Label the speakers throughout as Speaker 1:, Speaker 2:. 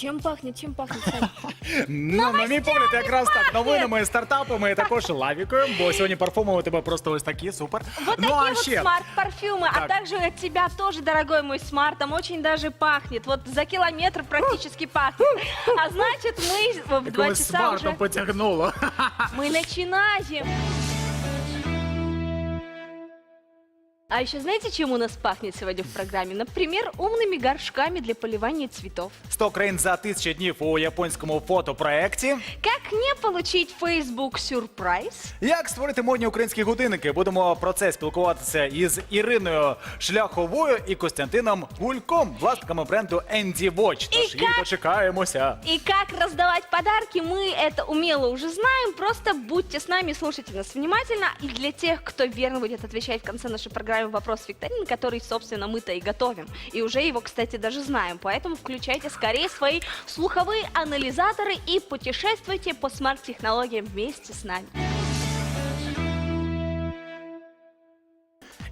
Speaker 1: Чем пахнет, чем пахнет, Сань?
Speaker 2: Ну, на мій погляд, якраз так. Новинами, стартапами, також лавікою, бо сьогодні парфуми у тебе просто ось такі, супер.
Speaker 1: Вот
Speaker 2: ну,
Speaker 1: такие
Speaker 2: а
Speaker 1: вот
Speaker 2: ще,
Speaker 1: смарт-парфюмы, а
Speaker 2: Так.
Speaker 1: также от тебя тоже, дорогой мой смарт, там очень даже пахнет. Вот за километр практически пахнет. А значит, мы в два
Speaker 2: якогось
Speaker 1: часа
Speaker 2: смартом
Speaker 1: уже...
Speaker 2: потягнуло.
Speaker 1: Мы начинаем. А еще знаете, чем у нас пахнет сегодня в программе? Например, умными горшками для поливания цветов.
Speaker 2: 100 країн за тисячу днів у японському фотопроекті.
Speaker 1: Как не получить Facebook сюрприз?
Speaker 2: Як створити модні українські годинники? Будемо про це спілкуватися із Іриною Шляховою і Костянтином Гульком, власниками бренду Andy Watch. Тож
Speaker 1: І
Speaker 2: їх
Speaker 1: як-
Speaker 2: дочекаємося.
Speaker 1: И как раздавать подарки, мы это умело уже знаем. Просто будьте с нами, слушайте нас внимательно. И для тех, кто верно будет отвечать в конце нашей программы вопрос викторины, который, собственно, мы-то и готовим. И уже его, кстати, даже знаем. Поэтому включайте скорее свои слуховые анализаторы и путешествуйте по смарт-технологиям вместе с нами.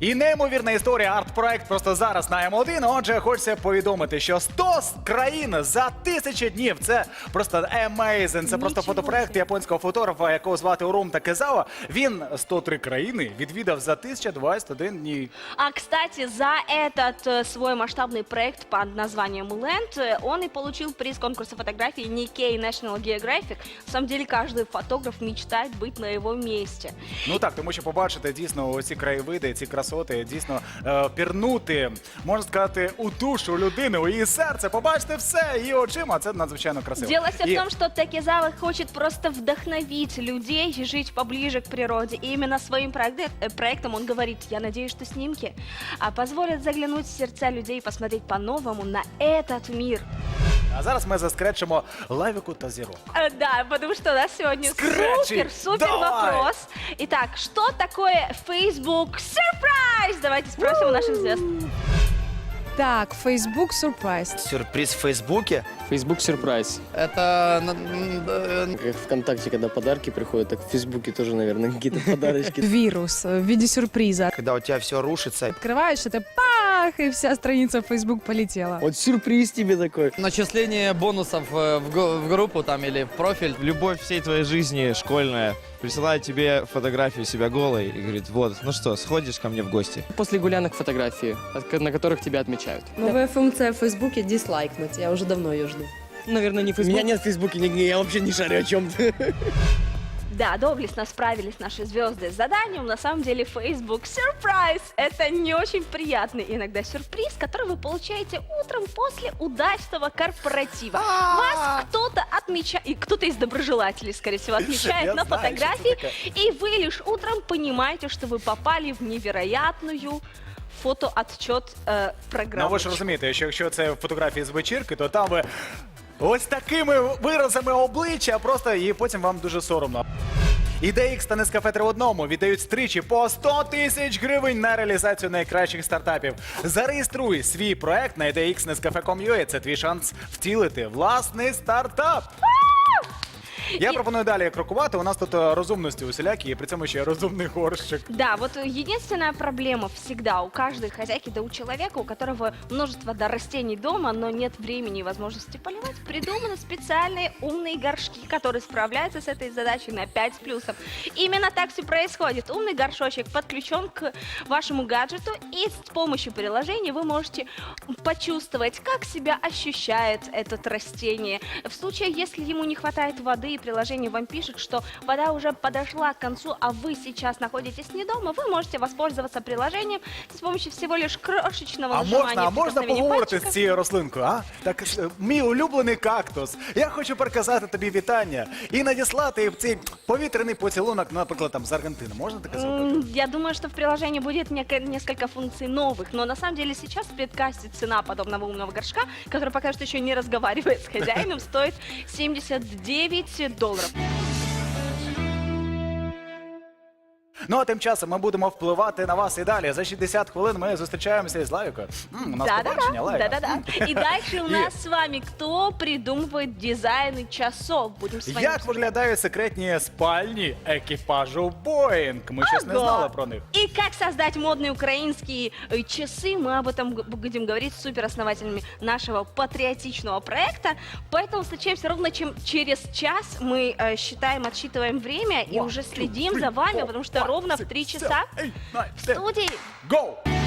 Speaker 2: І неймовірна історія арт-проект просто зараз на М1. Отже, хочеться повідомити, що 100 країн за тисячі днів. Це просто amazing. Це просто
Speaker 1: Нічого
Speaker 2: фотопроект
Speaker 1: собі.
Speaker 2: японського фотографа, якого звати Урум Такезава. Він 103 країни відвідав за 1021 днів.
Speaker 1: А, кстати, за этот э, свой масштабный проект под названием Land э, он и получил приз конкурса фотографии Nikkei National Geographic. На самом деле, каждый фотограф мечтает быть на его месте.
Speaker 2: Ну так, тому що побачити дійсно оці краєвиди, ці красоти, дійсно е, пірнути, можна сказати, у душу людини, у її серце, побачити все її очима. Це надзвичайно красиво.
Speaker 1: Дело все
Speaker 2: І-
Speaker 1: в том, что Такизава хочет просто вдохновить людей и жить поближе к природе. И именно своим проекте- э, проектом он говорит, я надеюсь, что снимки а, позволят заглянуть в сердца людей и посмотреть по-новому на этот мир.
Speaker 2: А зараз ми заскречимо лавіку та зіро.
Speaker 1: Э, Да, потому что у нас сегодня
Speaker 2: Скретчи,
Speaker 1: супер, супер
Speaker 2: давай!
Speaker 1: вопрос. Итак, что такое Facebook Surprise? Давайте спросим у наших звезд.
Speaker 3: Так, Facebook Surprise.
Speaker 4: Сюрприз в Фейсбуке.
Speaker 5: Facebook сюрприз.
Speaker 4: Это на- м, э,
Speaker 5: Как ВКонтакте, когда подарки приходят, так в Фейсбуке тоже, наверное, какие-то подарочки.
Speaker 3: Вирус э, в виде сюрприза.
Speaker 4: когда у тебя все рушится.
Speaker 3: Открываешь, это пах, и вся страница в Facebook полетела.
Speaker 5: Вот сюрприз тебе такой.
Speaker 6: Начисление бонусов э, в, в группу там или в профиль.
Speaker 7: любовь всей твоей жизни школьная присылает тебе фотографию себя голой и говорит, вот, ну что, сходишь ко мне в гости?
Speaker 5: После гулянок фотографии, от- на которых тебя отмечают.
Speaker 8: Новая функция в Фейсбуке дизлайкнуть. Я уже давно ее жду.
Speaker 5: Наверное, не Facebook. У меня нет в Фейсбуке, нигде, я вообще не шарю о чем-то.
Speaker 1: Да, доблестно справились наши звезды с заданием. На самом деле Facebook Surprise – это не очень приятный иногда сюрприз, который вы получаете утром после удачного корпоратива. Вас кто-то отмечает, и кто-то из доброжелателей, скорее всего, отмечает
Speaker 2: Я
Speaker 1: на
Speaker 2: знаю, что
Speaker 1: фотографии,
Speaker 2: это
Speaker 1: и вы лишь утром понимаете, что вы попали в невероятную фотоотчет э,
Speaker 2: Ну
Speaker 1: программу.
Speaker 2: ви ж розумієте, що якщо це фотографії з вечірки, то там ви Ось такими виразами обличчя, просто і потім вам дуже соромно. IDX та Нескафе в одному віддають стрічі по 100 тисяч гривень на реалізацію найкращих стартапів. Зареєструй свій проект на IDX Nescafe.com.ua. Це твій шанс втілити власний стартап. Я
Speaker 1: І-
Speaker 2: пропоную далі крокувати. У нас тут е, розумності усілякі, і при цьому ще розумний горщик.
Speaker 1: Да, вот единственная проблема всегда у каждой хозяйки, да у человека, у которого множество да, растений дома, но нет времени и возможности поливать, придуманы специальные умные горшки, которые справляются с этой задачей на 5 с плюсом. Именно так все происходит. Умный горшочек подключен к вашему гаджету, и с помощью приложения вы можете почувствовать, как себя ощущает это растение. В случае, если ему не хватает воды, и приложение вам пишет, что вода уже подошла к концу, а вы сейчас находитесь не дома, вы можете воспользоваться приложением с помощью всего лишь крошечного
Speaker 2: А
Speaker 1: нажимания
Speaker 2: можна, а можна
Speaker 1: прикосновения
Speaker 2: поговорити
Speaker 1: пальчика.
Speaker 2: з цією рослинкою? А так е, мій улюблений кактус. Я хочу переказати тобі вітання і надіслати цей повітряний поцілунок, наприклад, там з Аргентини. Можна таке зробити?
Speaker 1: М, Я думаю, что в приложении будет неко- несколько функций новых, но на самом деле сейчас в предкасте цена подобного умного горшка, который пока что еще не разговаривает с хозяином, стоит 79 долларов.
Speaker 2: Ну а тим часом ми будемо впливати на вас і далі. За 60 хвилин ми зустрічаємося із Лайкою. М, У нас побачення,
Speaker 1: Да-да-да.
Speaker 2: Лайка.
Speaker 1: Да-да-да. И дальше у
Speaker 2: И-
Speaker 1: нас с вами кто придумывает дизайны часов. Будем с вами
Speaker 2: Як виглядають секретні спальні екіпажу Боїнг? Ми щось не
Speaker 1: Ого.
Speaker 2: знали про них.
Speaker 1: И как создать модные украинские э, часы, мы об этом г- будем говорить с супероснователями нашего патриотичного проекта. Поэтому встречаемся ровно чем через час. Мы э, считаем, отсчитываем время и
Speaker 2: One,
Speaker 1: уже
Speaker 2: two,
Speaker 1: следим
Speaker 2: three,
Speaker 1: за вами,
Speaker 2: four,
Speaker 1: потому что
Speaker 2: five,
Speaker 1: ровно в
Speaker 2: six,
Speaker 1: три
Speaker 2: seven,
Speaker 1: часа
Speaker 2: eight, nine,
Speaker 1: в студии
Speaker 2: Go!